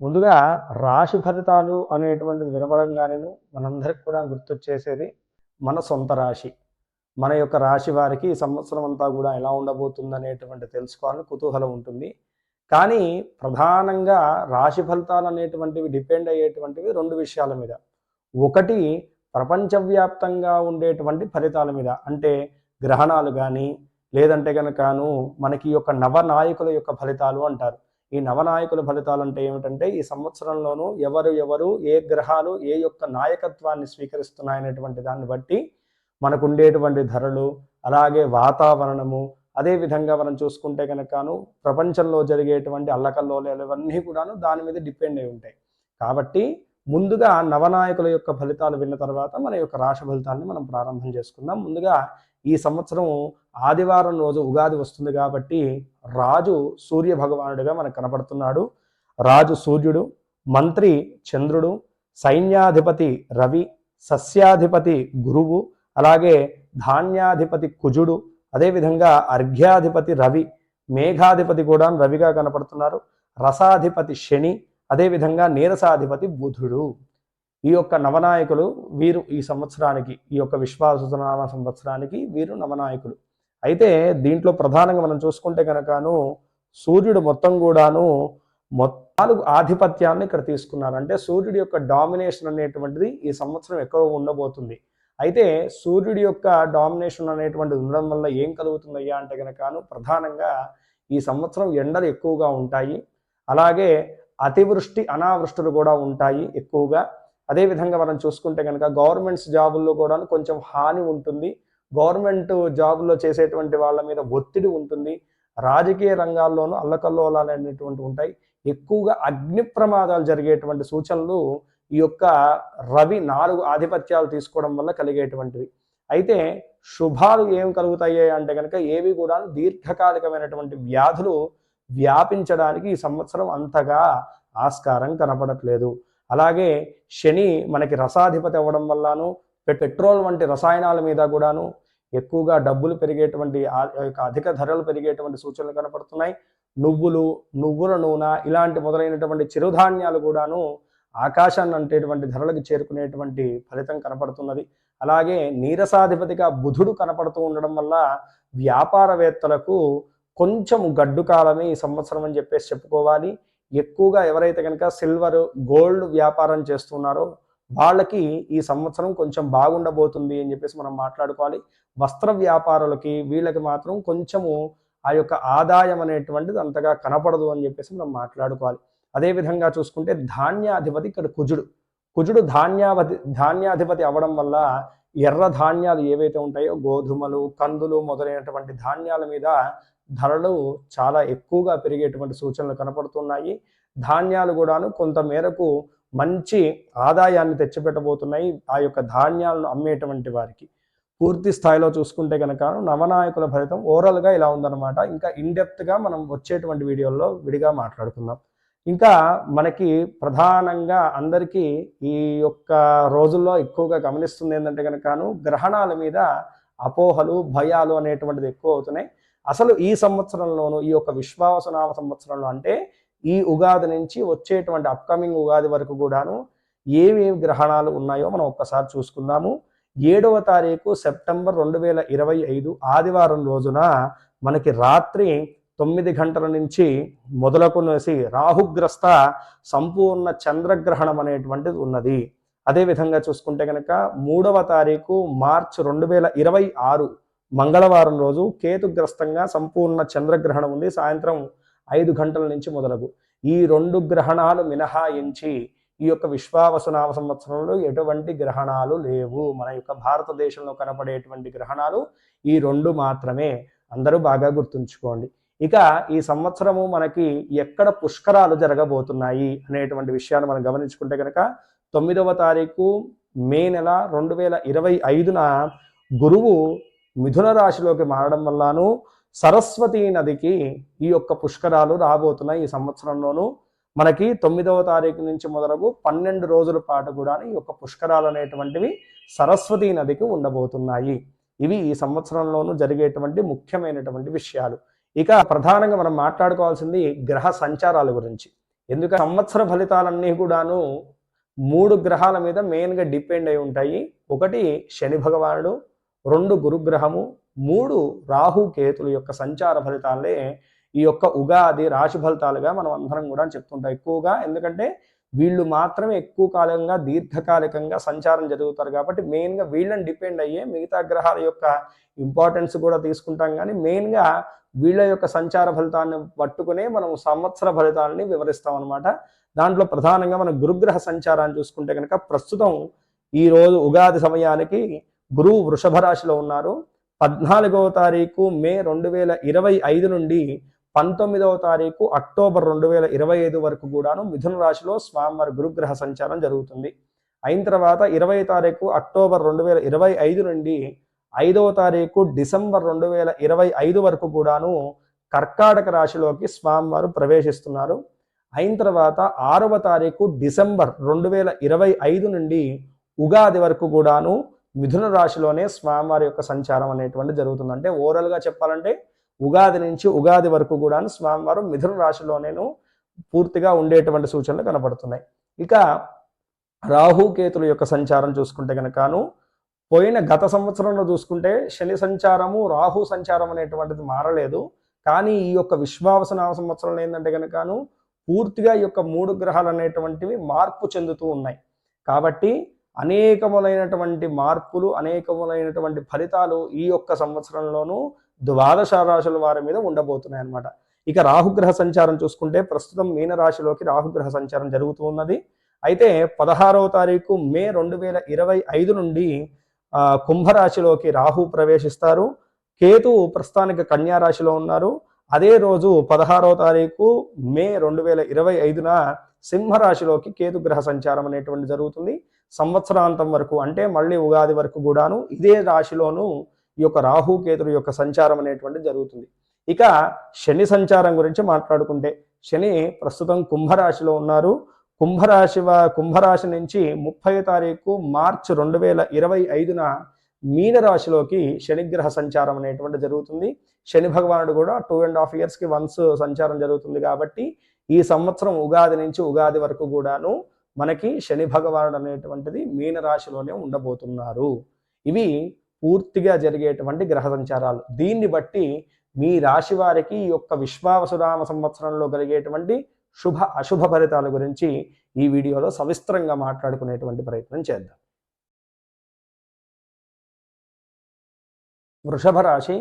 ముందుగా రాశి ఫలితాలు అనేటువంటిది వినపడంగానే మనందరికి కూడా గుర్తొచ్చేసేది మన సొంత రాశి. మన యొక్క రాశి వారికి సంవత్సరం అంతా కూడా ఎలా ఉండబోతుంది అనేటువంటి తెలుసుకోవాలని కుతూహలం ఉంటుంది. కానీ ప్రధానంగా రాశి ఫలితాలు అనేటువంటివి డిపెండ్ అయ్యేటువంటివి రెండు విషయాల మీద. ఒకటి ప్రపంచవ్యాప్తంగా ఉండేటువంటి ఫలితాల మీద. అంటే గ్రహణాలు కానీ లేదంటే కనుకను మనకి యొక్క నవనాయకుల యొక్క ఫలితాలు అంటారు. ఈ నవనాయకుల ఫలితాలు అంటే ఏమిటంటే ఈ సంవత్సరంలోనూ ఎవరు ఎవరు ఏ గ్రహాలు ఏ యొక్క నాయకత్వాన్ని స్వీకరిస్తున్నాయనేటువంటి దాన్ని బట్టి మనకుండేటువంటి ధరలు అలాగే వాతావరణము అదే విధంగా మనం చూసుకుంటే కనుకను ప్రపంచంలో జరిగేటువంటి అల్లకల్లోలాలు ఇవన్నీ కూడాను దాని మీద డిపెండ్ అయి ఉంటాయి. కాబట్టి ముందుగా నవనాయకుల యొక్క ఫలితాలు విన్న తర్వాత మన యొక్క రాశి ఫలితాన్ని మనం ప్రారంభం చేసుకుందాం. ముందుగా ఈ సంవత్సరం ఆదివారం రోజు ఉగాది వస్తుంది కాబట్టి రాజు సూర్య భగవానుడిగా మనకు కనపడుతున్నాడు. రాజు సూర్యుడు మంత్రి చంద్రుడు సైన్యాధిపతి రవి సస్యాధిపతి గురువు అలాగే ధాన్యాధిపతి కుజుడు అదేవిధంగా అర్ఘ్యాధిపతి రవి మేఘాధిపతి కూడా రవిగా కనపడుతున్నారు. రసాధిపతి శని అదేవిధంగా నీరసాధిపతి బుధుడు. ఈ యొక్క నవనాయకులు వీరు ఈ సంవత్సరానికి ఈ యొక్క విశ్వాసనామ సంవత్సరానికి వీరు నవనాయకులు. అయితే దీంట్లో ప్రధానంగా మనం చూసుకుంటే కనుకను సూర్యుడు మొత్తం కూడాను నాలుగు ఆధిపత్యాన్ని ఇక్కడ తీసుకున్నారు. అంటే సూర్యుడి యొక్క డామినేషన్ అనేటువంటిది ఈ సంవత్సరం ఎక్కువ ఉండబోతుంది. అయితే సూర్యుడి యొక్క డామినేషన్ అనేటువంటిది ఉండడం వల్ల ఏం కలుగుతుందయ్యా అంటే కనుకను ప్రధానంగా ఈ సంవత్సరం ఎండలు ఎక్కువగా ఉంటాయి. అలాగే అతివృష్టి అనావృష్టులు కూడా ఉంటాయి ఎక్కువగా. అదేవిధంగా మనం చూసుకుంటే కనుక గవర్నమెంట్స్ జాబుల్లో కూడా కొంచెం హాని ఉంటుంది. గవర్నమెంట్ జాబుల్లో చేసేటువంటి వాళ్ళ మీద ఒత్తిడి ఉంటుంది. రాజకీయ రంగాల్లోనూ అల్లకల్లోలాలు అనేటువంటి ఉంటాయి. ఎక్కువగా అగ్ని ప్రమాదాలు జరిగేటువంటి సూచనలు ఈ యొక్క రవి నాలుగు ఆధిపత్యాలు తీసుకోవడం వల్ల కలిగేటువంటివి. అయితే శుభాలు ఏం కలుగుతాయి అంటే కనుక ఏవి కూడా దీర్ఘకాలికమైనటువంటి వ్యాధులు వ్యాపించడానికి ఈ సంవత్సరం అంతగా ఆస్కారం కనపడట్లేదు. అలాగే శని మనకి రసాధిపతి అవ్వడం వల్లను పెట్రోల్ వంటి రసాయనాల మీద కూడాను ఎక్కువగా డబ్బులు పెరిగేటువంటి యొక్క అధిక ధరలు పెరిగేటువంటి సూచనలు కనపడుతున్నాయి. నువ్వులు నువ్వుల నూనె ఇలాంటి మొదలైనటువంటి చిరుధాన్యాలు కూడాను ఆకాశాన్ని అంటేటువంటి ధరలకు చేరుకునేటువంటి ఫలితం కనపడుతున్నది. అలాగే నీరసాధిపతిగా బుధుడు కనపడుతూ ఉండడం వల్ల వ్యాపారవేత్తలకు కొంచెం గడ్డు కాలమే ఈ సంవత్సరం అని చెప్పేసి చెప్పుకోవాలి. ఎక్కువగా ఎవరైతే కనుక సిల్వర్ గోల్డ్ వ్యాపారం చేస్తున్నారో వాళ్ళకి ఈ సంవత్సరం కొంచెం బాగుండబోతుంది అని చెప్పేసి మనం మాట్లాడుకోవాలి. వస్త్ర వ్యాపారులకి వీళ్ళకి మాత్రం కొంచెము ఆ యొక్క ఆదాయం అనేటువంటిది అంతగా కనపడదు అని చెప్పేసి మనం మాట్లాడుకోవాలి. అదేవిధంగా చూసుకుంటే ధాన్యాధిపతి ఇక్కడ కుజుడు. కుజుడు ధాన్యావధి ధాన్యాధిపతి అవ్వడం వల్ల ఎర్ర ధాన్యాలు ఏవైతే ఉంటాయో గోధుమలు కందులు మొదలైనటువంటి ధాన్యాల మీద ధరలు చాలా ఎక్కువగా పెరిగేటువంటి సూచనలు కనపడుతున్నాయి. ధాన్యాలు కూడాను కొంత మేరకు మంచి ఆదాయాన్ని తెచ్చిపెట్టబోతున్నాయి ఆ యొక్క ధాన్యాలను అమ్మేటువంటి వారికి. పూర్తి స్థాయిలో చూసుకుంటే కనుక నవనాయకుల ఫలితం ఓవరాల్గా ఇలా ఉందన్నమాట. ఇంకా ఇన్డెప్త్గా మనం వచ్చేటువంటి వీడియోల్లో విడిగా మాట్లాడుకుందాం. ఇంకా మనకి ప్రధానంగా అందరికీ ఈ యొక్క రోజుల్లో ఎక్కువగా గమనిస్తుంది ఏంటంటే కనుకను గ్రహణాల మీద అపోహలు భయాలు అనేటువంటిది ఎక్కువ అవుతున్నాయి. అసలు ఈ సంవత్సరంలోనూ ఈ యొక్క విశ్వాసనామ సంవత్సరంలో అంటే ఈ ఉగాది నుంచి వచ్చేటువంటి అప్కమింగ్ ఉగాది వరకు కూడాను ఏమేమి గ్రహణాలు ఉన్నాయో మనం ఒక్కసారి చూసుకుందాము. ఏడవ తారీఖు సెప్టెంబర్ రెండు వేల ఇరవై ఐదు ఆదివారం రోజున మనకి రాత్రి తొమ్మిది గంటల నుంచి మొదలకునేసి రాహుగ్రస్త సంపూర్ణ చంద్రగ్రహణం అనేటువంటిది ఉన్నది. అదేవిధంగా చూసుకుంటే కనుక మూడవ తారీఖు మార్చ్ రెండు వేల ఇరవై ఆరు మంగళవారం రోజు కేతుగ్రస్తంగా సంపూర్ణ చంద్రగ్రహణం ఉంది. సాయంత్రం ఐదు గంటల నుంచి మొదలగు. ఈ రెండు గ్రహణాలు మినహాయించి ఈ యొక్క విశ్వావసునామ సంవత్సరంలో ఎటువంటి గ్రహణాలు లేవు. మన యొక్క భారతదేశంలో కనపడేటువంటి గ్రహణాలు ఈ రెండు మాత్రమే. అందరూ బాగా గుర్తుంచుకోండి. ఇక ఈ సంవత్సరము మనకి ఎక్కడ పుష్కరాలు జరగబోతున్నాయి అనేటువంటి విషయాన్ని మనం గమనించుకుంటే కనుక తొమ్మిదవ తారీఖు మే నెల రెండు వేల ఇరవై ఐదున గురువు మిథున రాశిలోకి మారడం వల్లను సరస్వతీ నదికి ఈ యొక్క పుష్కరాలు రాబోతున్నాయి ఈ సంవత్సరంలోనూ. మనకి తొమ్మిదవ తారీఖు నుంచి మొదలగు పన్నెండు రోజుల పాటు కూడా ఈ యొక్క పుష్కరాలు అనేటువంటివి సరస్వతీ నదికి ఉండబోతున్నాయి. ఇవి ఈ సంవత్సరంలోనూ జరిగేటువంటి ముఖ్యమైనటువంటి విషయాలు. ఇక ప్రధానంగా మనం మాట్లాడుకోవాల్సింది గ్రహ సంచారాల గురించి. ఎందుకంటే సంవత్సర ఫలితాలన్నీ కూడాను మూడు గ్రహాల మీద మెయిన్గా డిపెండ్ అయి ఉంటాయి. ఒకటి శని భగవానుడు రెండు గురుగ్రహము మూడు రాహు కేతుల యొక్క సంచార ఫలితాలే ఈ యొక్క ఉగాది రాశి ఫలితాలుగా మనం అందరం కూడా చెప్తుంటాం ఎక్కువగా. ఎందుకంటే వీళ్ళు మాత్రమే ఎక్కువ కాలంగా దీర్ఘకాలికంగా సంచారం జరుగుతారు కాబట్టి మెయిన్గా వీళ్ళని డిపెండ్ అయ్యే మిగతా గ్రహాల యొక్క ఇంపార్టెన్స్ కూడా తీసుకుంటాం కానీ మెయిన్గా వీళ్ళ యొక్క సంచార ఫలితాన్ని పట్టుకునే మనం సంవత్సర ఫలితాలని వివరిస్తాం అనమాట దాంట్లో ప్రధానంగా మనం గురుగ్రహ సంచారాన్ని చూసుకుంటే కనుక ప్రస్తుతం ఈరోజు ఉగాది సమయానికి గురువు వృషభ రాశిలో ఉన్నారు. పద్నాలుగవ తారీఖు మే రెండు వేల ఇరవై ఐదు నుండి పంతొమ్మిదవ తారీఖు అక్టోబర్ రెండు వేల ఇరవై ఐదు వరకు కూడాను మిథున రాశిలో స్వామివారి గురుగ్రహ సంచారం జరుగుతుంది. అయిన తర్వాత ఇరవై తారీఖు అక్టోబర్ రెండు వేల ఇరవై ఐదు నుండి ఐదవ తారీఖు డిసెంబర్ రెండు వేల ఇరవై ఐదు వరకు కూడాను కర్కాటక రాశిలోకి స్వామివారు ప్రవేశిస్తున్నారు. అయిన తర్వాత ఆరవ తారీఖు డిసెంబర్ రెండు వేల ఇరవై ఐదు నుండి ఉగాది వరకు కూడాను మిథున రాశిలోనే స్వామివారి యొక్క సంచారం అనేటువంటి జరుగుతుంది. అంటే ఓవరాల్గా చెప్పాలంటే ఉగాది నుంచి ఉగాది వరకు కూడా స్వామివారు మిథున రాశిలోనేను పూర్తిగా ఉండేటువంటి సూచనలు కనపడుతున్నాయి. ఇక రాహుకేతుల యొక్క సంచారం చూసుకుంటే కనుకను పోయిన గత సంవత్సరంలో చూసుకుంటే శని సంచారము రాహు సంచారం అనేటువంటిది మారలేదు. కానీ ఈ యొక్క విశ్వావసనామ సంవత్సరంలో ఏంటంటే కనుకను పూర్తిగా ఈ యొక్క మూడు గ్రహాలు అనేటువంటివి మార్పు చెందుతూ ఉన్నాయి. కాబట్టి అనేకములైనటువంటి మార్పులు అనేకములైనటువంటి ఫలితాలు ఈ యొక్క సంవత్సరంలోనూ ద్వాదశ రాశుల వారి మీద ఉండబోతున్నాయి అనమాట ఇక రాహుగ్రహ సంచారం చూసుకుంటే ప్రస్తుతం మీనరాశిలోకి రాహుగ్రహ సంచారం జరుగుతూ ఉన్నది. అయితే పదహారవ తారీఖు మే రెండు వేల ఇరవై ఐదు నుండి కుంభరాశిలోకి రాహు ప్రవేశిస్తారు. కేతు ప్రస్తుతానికి కన్యా రాశిలో ఉన్నారు. అదే రోజు పదహారవ తారీఖు మే రెండు వేల ఇరవై ఐదున సింహరాశిలోకి కేతు గ్రహ సంచారం అనేటువంటి జరుగుతుంది. సంవత్సరాంతం వరకు అంటే మళ్ళీ ఉగాది వరకు కూడాను ఇదే రాశిలోనూ ఈ యొక్క రాహు యొక్క సంచారం అనేటువంటి జరుగుతుంది. ఇక శని సంచారం గురించి మాట్లాడుకుంటే శని ప్రస్తుతం కుంభరాశిలో ఉన్నారు. కుంభరాశి కుంభరాశి నుంచి ముప్పై తారీఖు మార్చి రెండు వేల ఇరవై ఐదున మీనరాశిలోకి శనిగ్రహ సంచారం అనేటువంటి జరుగుతుంది. శని భగవానుడు కూడా టూ అండ్ హాఫ్ ఇయర్స్కి వన్స్ సంచారం జరుగుతుంది కాబట్టి ఈ సంవత్సరం ఉగాది నుంచి ఉగాది వరకు కూడాను మనకి శని భగవానుడు అనేటువంటిది మీనరాశిలోనే ఉండబోతున్నారు. ఇవి పూర్తిగా జరిగేటువంటి గ్రహ సంచారాలు. దీన్ని బట్టి మీ రాశి వారికి ఈ యొక్క విశ్వావసురామ సంవత్సరంలో కలిగేటువంటి శుభ అశుభ ఫలితాల గురించి ఈ వీడియోలో సవిస్తరంగా మాట్లాడుకునేటువంటి ప్రయత్నం చేద్దాం. వృషభ రాశి.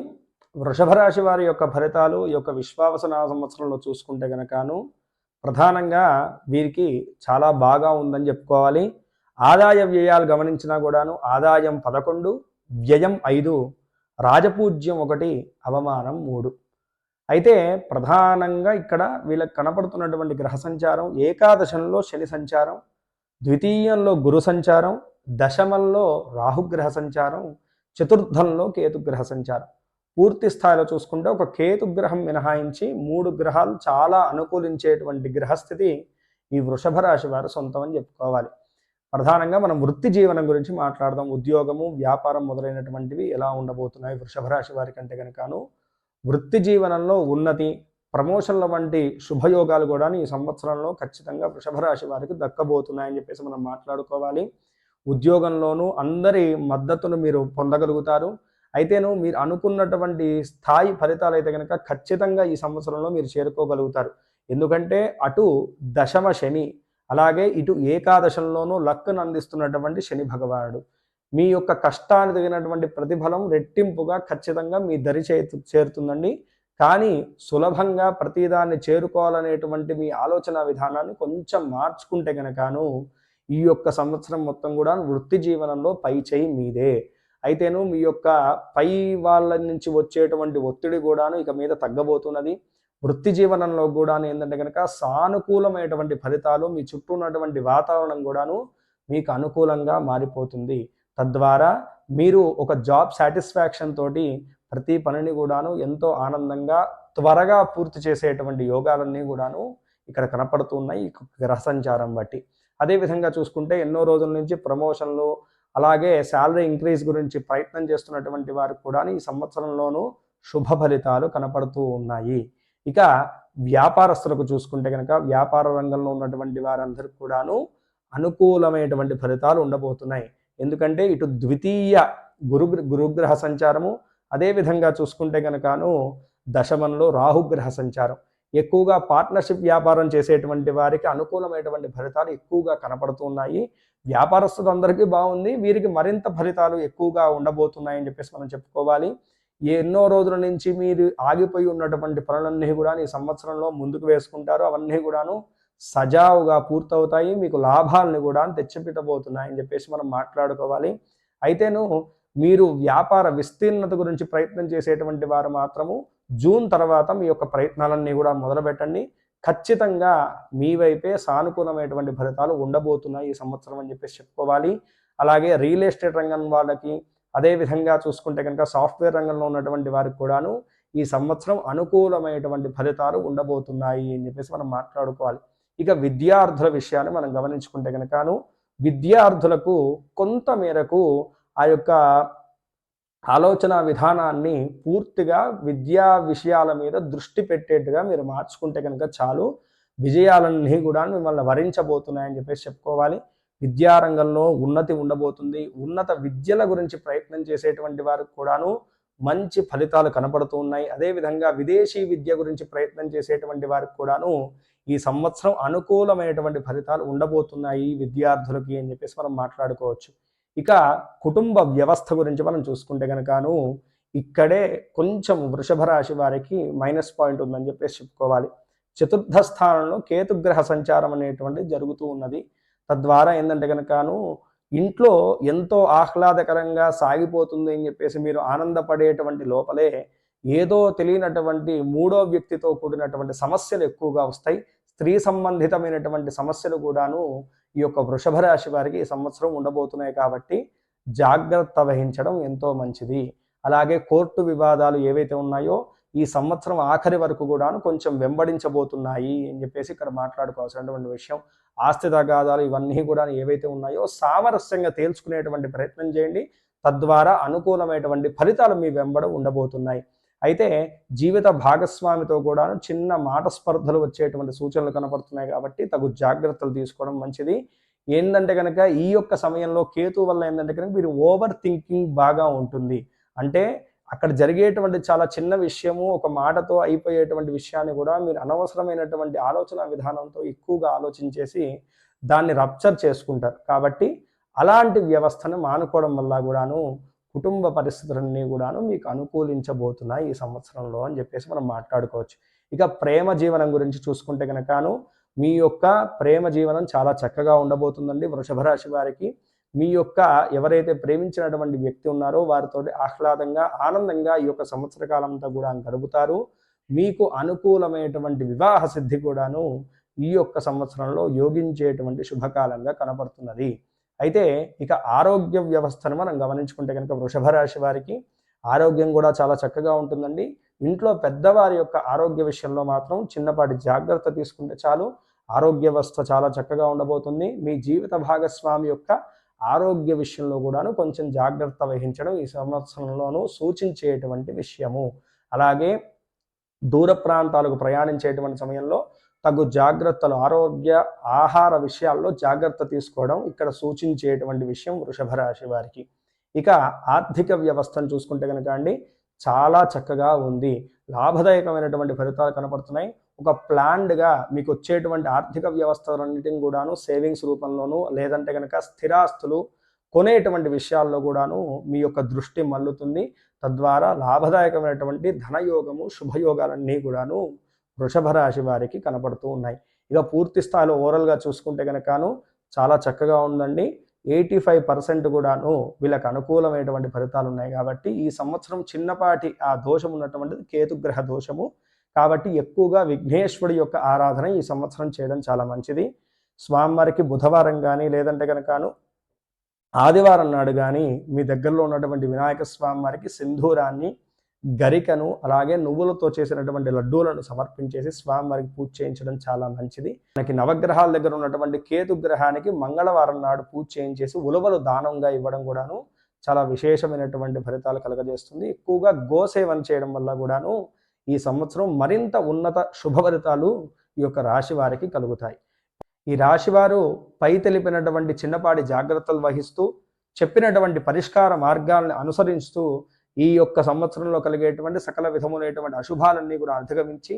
వృషభ రాశి వారి యొక్క ఫలితాలు ఈ యొక్క విశ్వావసనామ సంవత్సరంలో చూసుకుంటే గనకాను ప్రధానంగా వీరికి చాలా బాగా ఉందని చెప్పుకోవాలి. ఆదాయ వ్యయాలు గమనించినా కూడాను ఆదాయం పదకొండు వ్యయం ఐదు రాజపూజ్యం ఒకటి అవమానం మూడు. అయితే ప్రధానంగా ఇక్కడ వీళ్ళకి కనపడుతున్నటువంటి గ్రహ సంచారం ఏకాదశంలో శని సంచారం ద్వితీయంలో గురు సంచారం దశమంలో రాహుగ్రహ సంచారం చతుర్థంలో కేతుగ్రహ సంచారం. పూర్తి స్థాయిలో చూసుకుంటే ఒక కేతుగ్రహం మినహాయించి మూడు గ్రహాలు చాలా అనుకూలించేటువంటి గ్రహస్థితి ఈ వృషభ రాశి వారు సొంతం అని చెప్పుకోవాలి. ప్రధానంగా మనం వృత్తి జీవనం గురించి మాట్లాడదాం. ఉద్యోగము వ్యాపారం మొదలైనటువంటివి ఎలా ఉండబోతున్నాయి వృషభ రాశి కంటే కనుకను వృత్తి జీవనంలో ఉన్నతి ప్రమోషన్ల వంటి శుభయోగాలు కూడా ఈ సంవత్సరంలో ఖచ్చితంగా వృషభ రాశి వారికి దక్కబోతున్నాయని చెప్పేసి మనం మాట్లాడుకోవాలి. ఉద్యోగంలోనూ అందరి మద్దతును మీరు పొందగలుగుతారు. అయితేను మీరు అనుకున్నటువంటి స్థాయి ఫలితాలు అయితే కనుక ఖచ్చితంగా ఈ సంవత్సరంలో మీరు చేరుకోగలుగుతారు. ఎందుకంటే అటు దశమ శని అలాగే ఇటు ఏకాదశంలోనూ లక్కును అందిస్తున్నటువంటి శని భగవానుడు. మీ యొక్క కష్టాన్ని తగినటువంటి ప్రతిఫలం రెట్టింపుగా ఖచ్చితంగా మీ దరి చేతు చేరుతుందండి. కానీ సులభంగా ప్రతిదాన్ని చేరుకోవాలనేటువంటి మీ ఆలోచన విధానాన్ని కొంచెం మార్చుకుంటే గనకను ఈ యొక్క సంవత్సరం మొత్తం కూడా వృత్తి జీవనంలో పై చేయి మీదే. అయితేను మీ యొక్క పై వాళ్ళ నుంచి వచ్చేటువంటి ఒత్తిడి కూడాను ఇక మీద తగ్గబోతున్నది. వృత్తి జీవనంలో కూడా ఏంటంటే కనుక సానుకూలమైనటువంటి ఫలితాలు మీ చుట్టూ ఉన్నటువంటి వాతావరణం కూడాను మీకు అనుకూలంగా మారిపోతుంది. తద్వారా మీరు ఒక జాబ్ సాటిస్ఫాక్షన్ తోటి ప్రతి పనిని కూడాను ఎంతో ఆనందంగా త్వరగా పూర్తి చేసేటువంటి యోగాలన్నీ కూడాను ఇక్కడ కనపడుతున్నాయి ఈ గ్రహ సంచారం బట్టి అదేవిధంగా చూసుకుంటే ఎన్నో రోజుల నుంచి ప్రమోషన్లు అలాగే శాలరీ ఇంక్రీజ్ గురించి ప్రయత్నం చేస్తున్నటువంటి వారికి కూడా ఈ సంవత్సరంలోనూ శుభ ఫలితాలు కనపడుతూ ఉన్నాయి. ఇక వ్యాపారస్తులకు చూసుకుంటే కనుక వ్యాపార రంగంలో ఉన్నటువంటి వారందరికీ కూడాను అనుకూలమైనటువంటి ఫలితాలు ఉండబోతున్నాయి. ఎందుకంటే ఇటు ద్వితీయ గురు గురుగ్రహ సంచారము అదేవిధంగా చూసుకుంటే కనుకను దశమంలో రాహుగ్రహ సంచారం. ఎక్కువగా పార్ట్నర్షిప్ వ్యాపారం చేసేటువంటి వారికి అనుకూలమైనటువంటి ఫలితాలు ఎక్కువగా కనపడుతున్నాయి వ్యాపారస్తులు అందరికీ బాగుంది వీరికి మరింత ఫలితాలు ఎక్కువగా ఉండబోతున్నాయని చెప్పేసి మనం చెప్పుకోవాలి. ఎన్నో రోజుల నుంచి మీరు ఆగిపోయి ఉన్నటువంటి పనులన్నీ కూడా ఈ సంవత్సరంలో ముందుకు వేసుకుంటారు. అవన్నీ కూడాను సజావుగా పూర్తవుతాయి. మీకు లాభాలను కూడా తెచ్చిపెట్టబోతున్నాయి అని చెప్పేసి మనం మాట్లాడుకోవాలి. అయితేను మీరు వ్యాపార విస్తీర్ణత గురించి ప్రయత్నం చేసేటువంటి వారు మాత్రము జూన్ తర్వాత మీ యొక్క ప్రయత్నాలన్నీ కూడా మొదలుపెట్టండి. ఖచ్చితంగా మీ వైపే సానుకూలమైనటువంటి ఫలితాలు ఉండబోతున్నాయి ఈ సంవత్సరం అని చెప్పేసి చెప్పుకోవాలి. అలాగే రియల్ ఎస్టేట్ రంగం వాళ్ళకి అదేవిధంగా చూసుకుంటే కనుక సాఫ్ట్వేర్ రంగంలో ఉన్నటువంటి వారికి కూడాను ఈ సంవత్సరం అనుకూలమైనటువంటి ఫలితాలు ఉండబోతున్నాయి అని చెప్పేసి మనం మాట్లాడుకోవాలి. ఇక విద్యార్థుల విషయాన్ని మనం గమనించుకుంటే కనుకను విద్యార్థులకు కొంత మేరకు ఆ యొక్క ఆలోచన విధానాన్ని పూర్తిగా విద్యా విషయాల మీద దృష్టి పెట్టేట్టుగా మీరు మార్చుకుంటే కనుక చాలు. విజయాలన్నీ కూడా మిమ్మల్ని వరించబోతున్నాయని చెప్పేసి చెప్పుకోవాలి. విద్యారంగంలో ఉన్నతి ఉండబోతుంది. ఉన్నత విద్యల గురించి ప్రయత్నం చేసేటువంటి వారికి కూడాను మంచి ఫలితాలు కనపడుతూ ఉన్నాయి. అదేవిధంగా విదేశీ విద్య గురించి ప్రయత్నం చేసేటువంటి వారికి కూడాను ఈ సంవత్సరం అనుకూలమైనటువంటి ఫలితాలు ఉండబోతున్నాయి విద్యార్థులకి అని చెప్పేసి మనం మాట్లాడుకోవచ్చు. ఇక కుటుంబ వ్యవస్థ గురించి మనం చూసుకుంటే కనుకను ఇక్కడే కొంచెం వృషభ రాశి వారికి మైనస్ పాయింట్ ఉందని చెప్పేసి చెప్పుకోవాలి. చతుర్థ స్థానంలో కేతుగ్రహ సంచారం అనేటువంటిది జరుగుతూ ఉన్నది. తద్వారా ఏంటంటే కనుకను ఇంట్లో ఎంతో ఆహ్లాదకరంగా సాగిపోతుంది అని చెప్పేసి మీరు ఆనందపడేటువంటి లోపలే ఏదో తెలియనటువంటి మూడో వ్యక్తితో కూడినటువంటి సమస్యలు ఎక్కువగా వస్తాయి. స్త్రీ సంబంధితమైనటువంటి సమస్యలు కూడాను ఈ యొక్క వృషభ రాశి వారికి ఈ సంవత్సరం ఉండబోతున్నాయి కాబట్టి జాగ్రత్త వహించడం ఎంతో మంచిది. అలాగే కోర్టు వివాదాలు ఏవైతే ఉన్నాయో ఈ సంవత్సరం ఆఖరి వరకు కూడాను కొంచెం వెంబడించబోతున్నాయి అని చెప్పేసి ఇక్కడ మాట్లాడుకోవాల్సినటువంటి విషయం. ఆస్తి తగాదాలు ఇవన్నీ కూడా ఏవైతే ఉన్నాయో సామరస్యంగా తేల్చుకునేటువంటి ప్రయత్నం చేయండి. తద్వారా అనుకూలమైనటువంటి ఫలితాలు మీ వెంబడ ఉండబోతున్నాయి. అయితే జీవిత భాగస్వామితో కూడా చిన్న మాట స్పర్ధలు వచ్చేటువంటి సూచనలు కనపడుతున్నాయి కాబట్టి తగు జాగ్రత్తలు తీసుకోవడం మంచిది. ఏంటంటే కనుక ఈ యొక్క సమయంలో కేతు వల్ల ఏంటంటే కనుక మీరు ఓవర్ థింకింగ్ బాగా ఉంటుంది. అంటే అక్కడ జరిగేటువంటి చాలా చిన్న విషయము ఒక మాటతో అయిపోయేటువంటి విషయాన్ని కూడా మీరు అనవసరమైనటువంటి ఆలోచన విధానంతో ఎక్కువగా ఆలోచించేసి దాన్ని రప్చర్ చేసుకుంటారు. కాబట్టి అలాంటి వ్యవస్థను మానుకోవడం వల్ల కూడాను కుటుంబ పరిస్థితులన్నీ కూడాను మీకు అనుకూలించబోతున్నాయి ఈ సంవత్సరంలో అని చెప్పేసి మనం మాట్లాడుకోవచ్చు. ఇక ప్రేమ జీవనం గురించి చూసుకుంటే కనుకను మీ యొక్క ప్రేమ జీవనం చాలా చక్కగా ఉండబోతుందండి. వృషభ రాశి వారికి మీ యొక్క ఎవరైతే ప్రేమించినటువంటి వ్యక్తి ఉన్నారో వారితో ఆహ్లాదంగా ఆనందంగా ఈ యొక్క సంవత్సర కాలంతో కూడా గడుపుతారు. మీకు అనుకూలమైనటువంటి వివాహ సిద్ధి కూడాను ఈ యొక్క సంవత్సరంలో యోగించేటువంటి శుభకాలంగా కనపడుతున్నది. అయితే ఇక ఆరోగ్య వ్యవస్థను మనం గమనించుకుంటే కనుక వృషభ రాశి వారికి ఆరోగ్యం కూడా చాలా చక్కగా ఉంటుందండి. ఇంట్లో పెద్దవారి యొక్క ఆరోగ్య విషయంలో మాత్రం చిన్నపాటి జాగ్రత్త తీసుకుంటే చాలు. ఆరోగ్య వ్యవస్థ చాలా చక్కగా ఉండబోతుంది. మీ జీవిత భాగస్వామి యొక్క ఆరోగ్య విషయంలో కూడాను కొంచెం జాగ్రత్త వహించడం ఈ సంవత్సరంలోనూ సూచించేటువంటి విషయము. అలాగే దూర ప్రాంతాలకు ప్రయాణించేటువంటి సమయంలో తగు జాగ్రత్తలు ఆరోగ్య ఆహార విషయాల్లో జాగ్రత్త తీసుకోవడం ఇక్కడ సూచించేటువంటి విషయం వృషభ రాశి వారికి. ఇక ఆర్థిక వ్యవస్థను చూసుకుంటే కనుక అండి చాలా చక్కగా ఉంది. లాభదాయకమైనటువంటి ఫలితాలు కనపడుతున్నాయి. ఒక ప్లాన్డ్గా మీకు వచ్చేటువంటి ఆర్థిక వ్యవస్థలన్నిటిని కూడాను సేవింగ్స్ రూపంలోనూ లేదంటే కనుక స్థిరాస్తులు కొనేటువంటి విషయాల్లో కూడాను మీ యొక్క దృష్టి మల్లుతుంది. తద్వారా లాభదాయకమైనటువంటి ధనయోగము శుభయోగాలన్నీ కూడాను వృషభ రాశి వారికి కనపడుతూ ఉన్నాయి. ఇక పూర్తి స్థాయిలో ఓవరాల్గా చూసుకుంటే కనుకను చాలా చక్కగా ఉందండి. ఎయిటీ ఫైవ్ పర్సెంట్ కూడాను వీళ్ళకి అనుకూలమైనటువంటి ఫలితాలు ఉన్నాయి కాబట్టి ఈ సంవత్సరం చిన్నపాటి ఆ దోషం ఉన్నటువంటిది కేతుగ్రహ దోషము. కాబట్టి ఎక్కువగా విఘ్నేశ్వరుడి యొక్క ఆరాధన ఈ సంవత్సరం చేయడం చాలా మంచిది. స్వామివారికి బుధవారం కానీ లేదంటే కనుకను ఆదివారం నాడు కానీ మీ దగ్గరలో ఉన్నటువంటి వినాయక స్వామి వారికి సింధూరాన్ని గరికను అలాగే నువ్వులతో చేసినటువంటి లడ్డూలను సమర్పించేసి స్వామివారికి పూజ చేయించడం చాలా మంచిది. మనకి నవగ్రహాల దగ్గర ఉన్నటువంటి కేతు గ్రహానికి మంగళవారం నాడు పూజ చేయించేసి ఉలవలు దానంగా ఇవ్వడం కూడాను చాలా విశేషమైనటువంటి ఫలితాలు కలగజేస్తుంది. ఎక్కువగా గోసేవన చేయడం వల్ల కూడాను ఈ సంవత్సరం మరింత ఉన్నత శుభఫలితాలు ఈ యొక్క రాశి వారికి కలుగుతాయి. ఈ రాశివారు పై తెలిపినటువంటి చిన్నపాటి జాగ్రత్తలు వహిస్తూ చెప్పినటువంటి పరిష్కార మార్గాలను అనుసరిస్తూ ఈ యొక్క సంవత్సరంలో కలిగేటువంటి సకల విధములైనటువంటి అశుభాలన్నీ కూడా అధిగమించి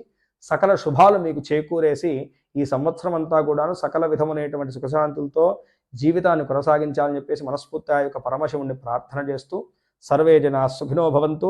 సకల శుభాలు మీకు చేకూరేసి ఈ సంవత్సరం అంతా కూడాను సకల విధములైనటువంటి సుఖశాంతులతో జీవితాన్ని కొనసాగించాలని చెప్పేసి మనస్ఫూర్తి ఆ యొక్క పరమశివుణ్ణి ప్రార్థన చేస్తూ సర్వే జనా సుఖినో భవంతు.